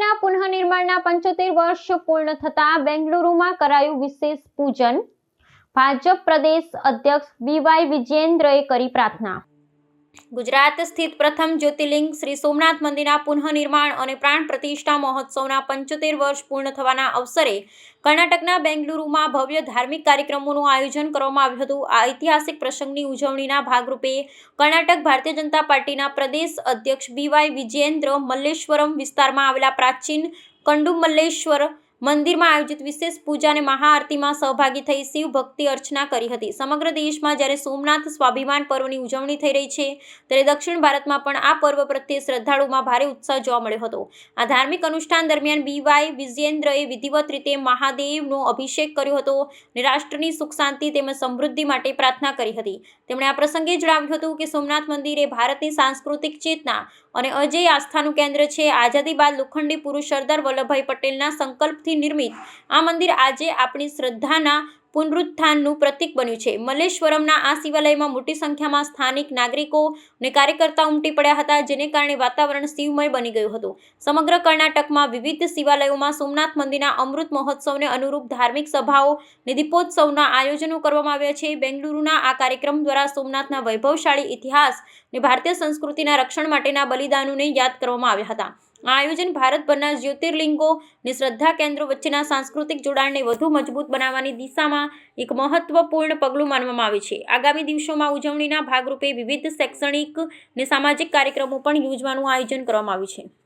મંદિરના પુનઃનિર્માણના પંચોતેર વર્ષ પૂર્ણ થતા બેંગલુરુમાં કરાયું વિશેષ પૂજન. ભાજપ પ્રદેશ અધ્યક્ષ બીવાય વિજેન્દ્રએ કરી પ્રાર્થના. ગુજરાત સ્થિત પ્રથમ જ્યોતિર્લિંગ શ્રી સોમનાથ મંદિરના પુનઃનિર્માણ અને પ્રાણ પ્રતિષ્ઠા મહોત્સવના પંચોતેર વર્ષ પૂર્ણ થવાના અવસરે કર્ણાટકના બેંગલુરુમાં ભવ્ય ધાર્મિક કાર્યક્રમોનું આયોજન કરવામાં આવ્યું હતું. આ ઐતિહાસિક પ્રસંગની ઉજવણીના ભાગરૂપે કર્ણાટક ભારતીય જનતા પાર્ટીના પ્રદેશ અધ્યક્ષ બીવાય વિજયેન્દ્ર મલ્લેશ્વરમ વિસ્તારમાં આવેલા પ્રાચીન કંડુમલ્લેશ્વર મંદિરમાં આયોજિત વિશેષ પૂજા અને મહાઆરતીમાં સહભાગી થઈ શિવ ભક્તિ અર્ચના કરી હતી. સમગ્ર દેશમાં જ્યારે સોમનાથ સ્વાભિમાન પર્વની ઉજવણી થઈ રહી છે, ત્યારે દક્ષિણ ભારતમાં પણ આ પર્વ પ્રત્યે શ્રદ્ધાળુમાં ભારે ઉત્સાહ જોવા મળ્યો હતો. આ ધાર્મિક અનુષ્ઠાન દરમિયાન બીવાય વિજેન્દ્રએ વિધિવત રીતે મહાદેવનો અભિષેક કર્યો હતો અને રાષ્ટ્રની સુખ શાંતિ તેમજ સમૃદ્ધિ માટે પ્રાર્થના કરી હતી. તેમણે આ પ્રસંગે જણાવ્યું હતું કે સોમનાથ મંદિર એ ભારતની સાંસ્કૃતિક ચેતના અને અજય આસ્થાનું કેન્દ્ર છે. આઝાદી બાદ લોખંડી પુરુષ સરદાર વલ્લભભાઈ પટેલના સંકલ્પથી નિર્મિત. આ મંદિર આજે આપણી શ્રદ્ધાના પુનરુત્થાનનું પ્રતીક બન્યું છે. મલેશ્વરમના આ શિવાલયમાં મોટી સંખ્યામાં સ્થાનિક નાગરિકો અને કાર્યકર્તા ઉમટી પડ્યા હતા, જેને કારણે વાતાવરણ શિવમય બની ગયું હતું. સમગ્ર કર્ણાટકમાં વિવિધ શિવાલયોમાં સોમનાથ મંદિરના અમૃત મહોત્સવને અનુરૂપ ધાર્મિક સભાઓ અને દીપોત્સવના આયોજનો કરવામાં આવ્યા છે. બેંગલુરુના આ કાર્યક્રમ દ્વારા સોમનાથના વૈભવશાળી ઇતિહાસ અને ભારતીય સંસ્કૃતિના રક્ષણ માટેના બલિદાનોને યાદ કરવામાં આવ્યા હતા. આ આયોજન ભારતભરના જ્યોતિર્લિંગો અને શ્રદ્ધા કેન્દ્રો વચ્ચેના સાંસ્કૃતિક જોડાણને વધુ મજબૂત બનાવવાની દિશામાં એક મહત્વપૂર્ણ પગલું માનવામાં આવે છે. આગામી દિવસોમાં ઉજવણીના ભાગરૂપે વિવિધ શૈક્ષણિક અને સામાજિક કાર્યક્રમો પણ યોજવાનું આયોજન કરવામાં આવ્યું છે.